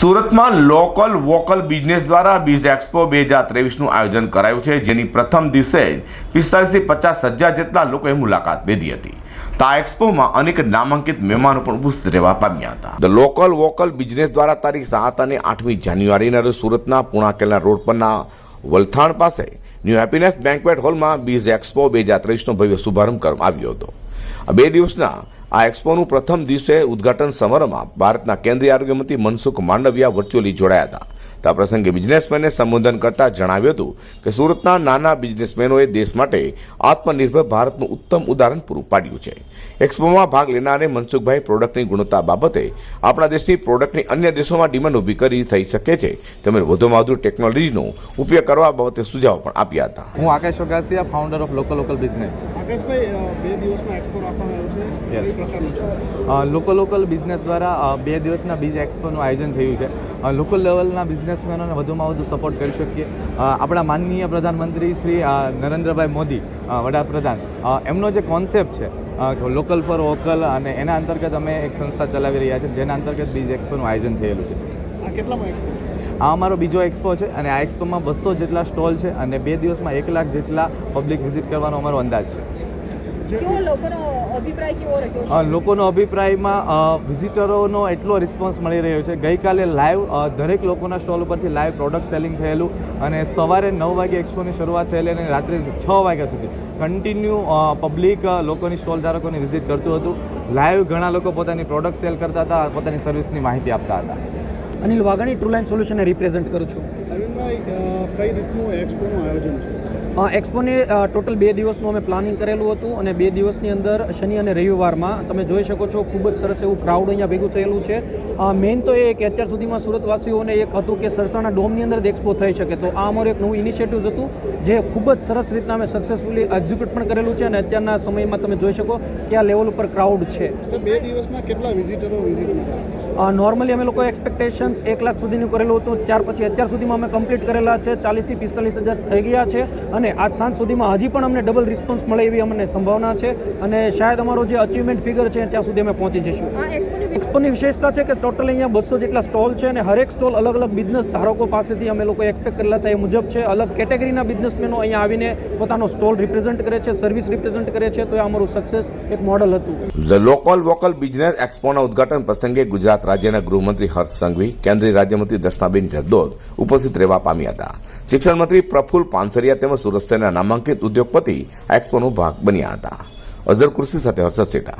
સુરતમાં local vocal business દ્વારા biz expo બે હજાર ત્રેવીસનું આયોજન કરાયું છે, જેની પ્રથમ દિવસે પિસ્તાલીસથી પચાસ હજાર જેટલા લોકોએ મુલાકાત લીધી હતી. તો આ એક્સપોમાં અનેક નામાંકિત મહેમાનો પણ ઉપસ્થિત રહેવા પામ્યા હતા. ધ લોકલ વોકલ બિઝનેસ દ્વારા તારીખ સાત અને આઠમી જાન્યુઆરીના રોજ સુરતના પુણાકેલા રોડ પરના વલથાણ પાસે ન્યૂ હેપીનેસ બેન્કવેટ હોલમાં બીઝ એક્સપો બે હજાર ત્રેવીસનો ભવ્ય શુભારંભ કરવામાં આવ્યો હતો. આ બે દિવસના આ એક્સપોનું પ્રથમ દિવસે ઉદ્ઘાટન સમારોહમાં ભારતના કેન્દ્રીય આરોગ્યમંત્રી મનસુખ માંડવિયા વર્ચ્યુઅલી જોડાયા હતા. તો આ પ્રસંગે બિઝનેસમેનને સંબોધન કરતા જણાવ્યું હતું કે સુરતના નાના બિઝનેસમેનોએ દેશ માટે આત્મનિર્ભર ભારતનું ઉત્તમ ઉદાહરણ પૂરું પાડ્યું છે. એક્સપોમાં ભાગ લેનારે મનસુખભાઈ પ્રોડક્ટની ગુણવત્તા બાબતે આપણા દેશની પ્રોડક્ટની અન્ય દેશોમાં ડિમાન્ડ ઊભી કરી થઈ શકે છે. તેમજ વધુમાં વધુ ટેકનોલોજીનો ઉપયોગ કરવા બાબતે સુઝાવ પણ આપ્યા હતા. હું Akash founder of local local business આકાશભાઈ બે દિવસનો એક્સપો રાખવામાં છે Yes. કઈ પ્રકારનું છે. લોકલ લોકલ બિઝનેસ દ્વારા બે દિવસના બીજ એક્સપોનું આયોજન થયું છે. લોકલ લેવલના બિઝનેસમેનોને વધુમાં વધુ સપોર્ટ કરી શકીએ. આપણા માનનીય પ્રધાનમંત્રી શ્રી નરેન્દ્રભાઈ મોદી વડાપ્રધાન એમનો જે કોન્સેપ્ટ છે લોકલ ફોર વોકલ અને એના અંતર્ગત અમે એક સંસ્થા ચલાવી રહ્યા છીએ જેના અંતર્ગત બીજ એક્સપોનું આયોજન થયેલું છે. કેટલામાં એક્સપો છે? આ અમારો બીજો એક્સપો છે અને આ એક્સપોમાં બસો જેટલા સ્ટોલ છે અને બે દિવસમાં એક લાખ જેટલા પબ્લિક વિઝિટ કરવાનો અમારો અંદાજ છે. લોકોનો અભિપ્રાય કેવો રહ્યો અ, છે લોકોનો અભિપ્રાયમાં વિઝિટરોનો એટલો રિસ્પોન્સ મળી રહ્યો છે. ગઈકાલે લાઈવ દરેક લોકોના સ્ટોલ ઉપરથી લાઈવ પ્રોડક્ટ સેલિંગ થયેલું અને સવારે નવ વાગે એક્સપોની શરૂઆત થયેલી અને રાત્રે છ વાગ્યા સુધી કન્ટિન્યુ પબ્લિક લોકોની સ્ટોલ ધારકોની વિઝિટ કરતું હતું. લાઈવ ઘણા લોકો પોતાની પ્રોડક્ટ સેલ કરતા હતા પોતાની સર્વિસની માહિતી આપતા હતા. અનિલ વાઘાણી ટ્રુલાઇન સોલ્યુશનને રિપ્રેઝેન્ટ કરું છું. અરવિંદભાઈ કઈ રીતનું એક્સપોનું આયોજન છે? એક્સપોને ટોટલ બે દિવસનું અમે પ્લાનિંગ કરેલું હતું અને બે દિવસની અંદર શનિ અને રવિવારમાં તમે જોઈ શકો છો ખૂબ જ સરસ એવું ક્રાઉડ અહીંયા ભેગું થયેલું છે. મેઇન તો એ કે અત્યાર સુધીમાં સુરતવાસીઓને એક હતું કે સરસાણા ડોમની અંદર જ એક્સપો થઈ શકે. તો આ અમારું એક નવું ઇનિશિયેટિવ હતું જે ખૂબ જ સરસ રીતના અમે સક્સેસફુલી એક્ઝિક્યુટ પણ કરેલું છે અને અત્યારના સમયમાં તમે જોઈ શકો કે આ લેવલ ઉપર ક્રાઉડ છે. તો બે દિવસમાં કેટલા વિઝિટરો વિઝિટ નોર્મલી અમે લોકો એક્સપેક્ટેશન્સ એક લાખ સુધીનું કરેલું હતું. ત્યાર પછી અત્યાર સુધીમાં અમે કમ્પ્લીટ કરેલા છે. ચાલીસથી પિસ્તાલીસ હજાર થઈ ગયા છે. અને આજ સાંજ સુધીમાં હજી પણ અમને ડબલ રિસ્પોન્સ મળે એવી અમને સંભાવના છે અને શાયદ અમારો જે અચીવમેન્ટ ફિગર છે ત્યાં સુધી અમે પહોંચી જઈશું. એક્સપોની એક્સપોની વિશેષતા છે કે ટોટલ અહીંયા બસો જેટલા સ્ટોલ છે અને હરેક સ્ટોલ અલગ અલગ બિઝનેસ ધારકો પાસેથી અમે લોકો એક્સપેક્ટ કરેલા હતા એ મુજબ છે. અલગ કેટેગરીના બિઝનેસમેનો અહીંયા આવીને પોતાનો સ્ટોલ રિપ્રેઝેન્ટ કરે છે સર્વિસ રિપ્રેઝેન્ટ કરે છે તો એ અમારું સક્સેસ એક મોડલ હતું. ધ લોકલ વોકલ બિઝનેસ એક્સપોના ઉદ્ઘાટન પ્રસંગે ગુજરાત રાજ્યના ગૃહમંત્રી હર્ષ સંઘવી કેન્દ્રીય રાજ્યમંત્રી દર્શનાબેન જરદોદ ઉપસ્થિત રહેવા પામ્યા હતા. શિક્ષણ મંત્રી પ્રફુલ પાનસરિયા તેમજ સુરત નામાંકિત ઉદ્યોગપતિ આ એક્સપોનો ભાગ બન્યા હતા. અઝર કુર્સી સાથે હર્ષદ સેઠા